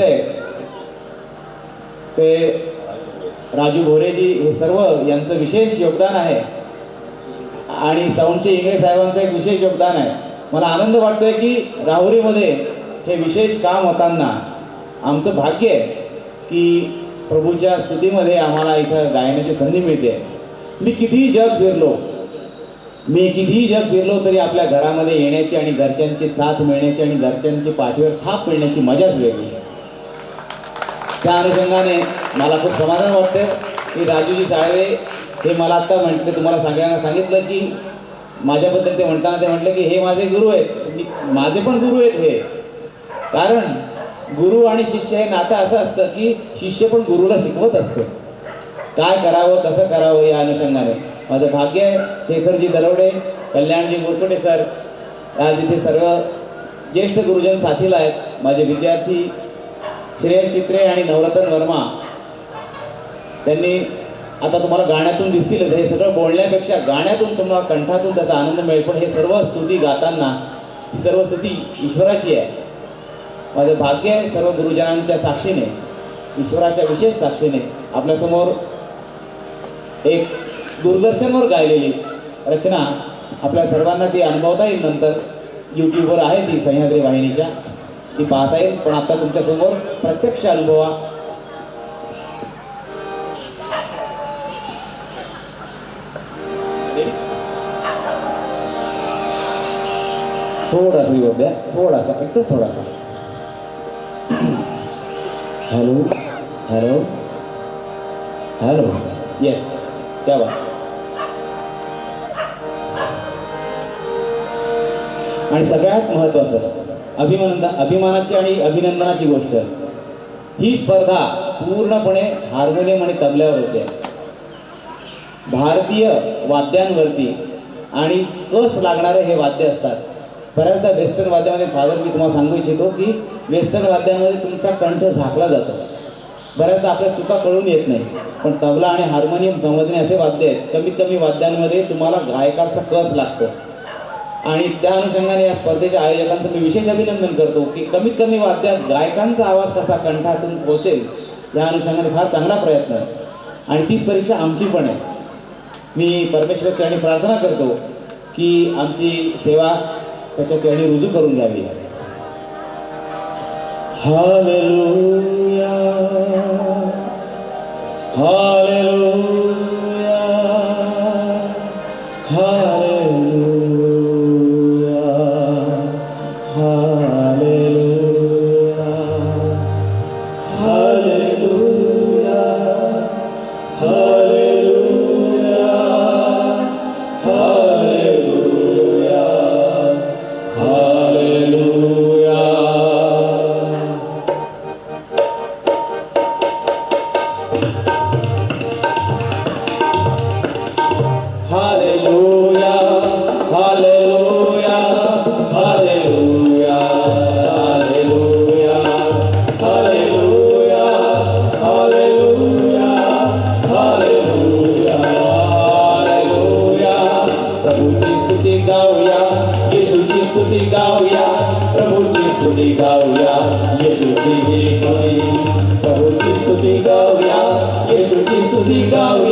दिसतंय ते राजू भोरेजी हे सर्व यांचं विशेष योगदान आहे. आणि साऊंडचे इंगळे साहेबांचं एक विशेष योगदान आहे. मला आनंद वाटतोय की राहुरीमध्ये हे विशेष काम होताना आमचं भाग्य आहे की प्रभूच्या स्तुतीमध्ये आम्हाला इथं गायनाची संधी मिळते. मी कितीही जग फिरलो मी कितीही जग फिरलो तरी आपल्या घरामध्ये येण्याची आणि घरच्यांची साथ मिळण्याची आणि घरच्यांची पाठीवर थाप मिळण्याची मजाच वेगळी आहे. त्या अनुषंगाने मला खूप समाधान वाटतं की राजूजी साळवे हे मला आत्ता म्हटले तुम्हाला सगळ्यांना सांगितलं की माझ्याबद्दल ते म्हणताना ते म्हटलं की हे माझे गुरु आहेत. मी माझे पण गुरु आहेत हे. कारण गुरु आणि शिष्य हे नातं असं असतं की शिष्य पण गुरुला शिकवत असतं. काय करावं कसं करावं या अनुषंगाने. माझं भाग्य आहे शेखरजी दरवडे कल्याणजी मुरकुटे सर आज इथे सर्व ज्येष्ठ गुरुजन साथीला आहेत. माझे विद्यार्थी श्रेय शित्रे आणि नवरतन वर्मा त्यांनी आता तुम्हाला गाण्यातून दिसतीलच. हे सगळं बोलण्यापेक्षा गाण्यातून तुम्हाला कंठातून त्याचा आनंद मिळेल. पण हे सर्व स्तुती गाताना ही सर्व स्तुती ईश्वराची आहे. माझं भाग्य आहे सर्व गुरुजनांच्या साक्षीने ईश्वराच्या विशेष साक्षीने आपल्यासमोर एक दूरदर्शनवर गायलेली रचना आपल्या सर्वांना ती अनुभवता येईल नंतर. यूट्यूबवर आहे ती सह्याद्री वाहिनीच्या. ती पाहता येईल पण आता तुमच्यासमोर प्रत्यक्ष अनुभवा थोडासा येऊ द्या थोडासा एकदम थोडासा. Hello hello hello. येस त्या बा आणि सगळ्यात महत्त्वाचं अभिमान अभिमानाची आणि अभिनंदनाची गोष्ट. ही स्पर्धा पूर्णपणे हार्मोनियम आणि तबल्यावर होते. भारतीय वाद्यांवरती आणि कस लागणारे हे वाद्य असतात. बऱ्याचदा वेस्टर्न वाद्यामध्ये फादर मी तुम्हाला सांगू इच्छितो की वेस्टर्न वाद्यांमध्ये तुमचा कंठ झाकला जातो. बऱ्याचदा आपल्या चुका कळून येत नाही. पण तबला आणि हार्मोनियम समजणे असे वाद्य आहेत. कमीत कमी वाद्यांमध्ये तुम्हाला गायकाचा कस लागतो. आणि त्या अनुषंगाने या स्पर्धेच्या आयोजकांचं मी विशेष अभिनंदन करतो की कमीत कमी वाद्यात गायकांचा आवाज कसा कंठातून पोहोचेल या अनुषंगाने फार चांगला प्रयत्न आहे. आणि तीच परीक्षा आमची पण आहे. मी परमेश्वर चरणी प्रार्थना करतो की आमची सेवा त्याच्या चरणी रुजू करून घ्यावी. हालेलुया. हालेलुया. हालेलुया. स्तुति गाव्या येशूची स्तुती गाव्या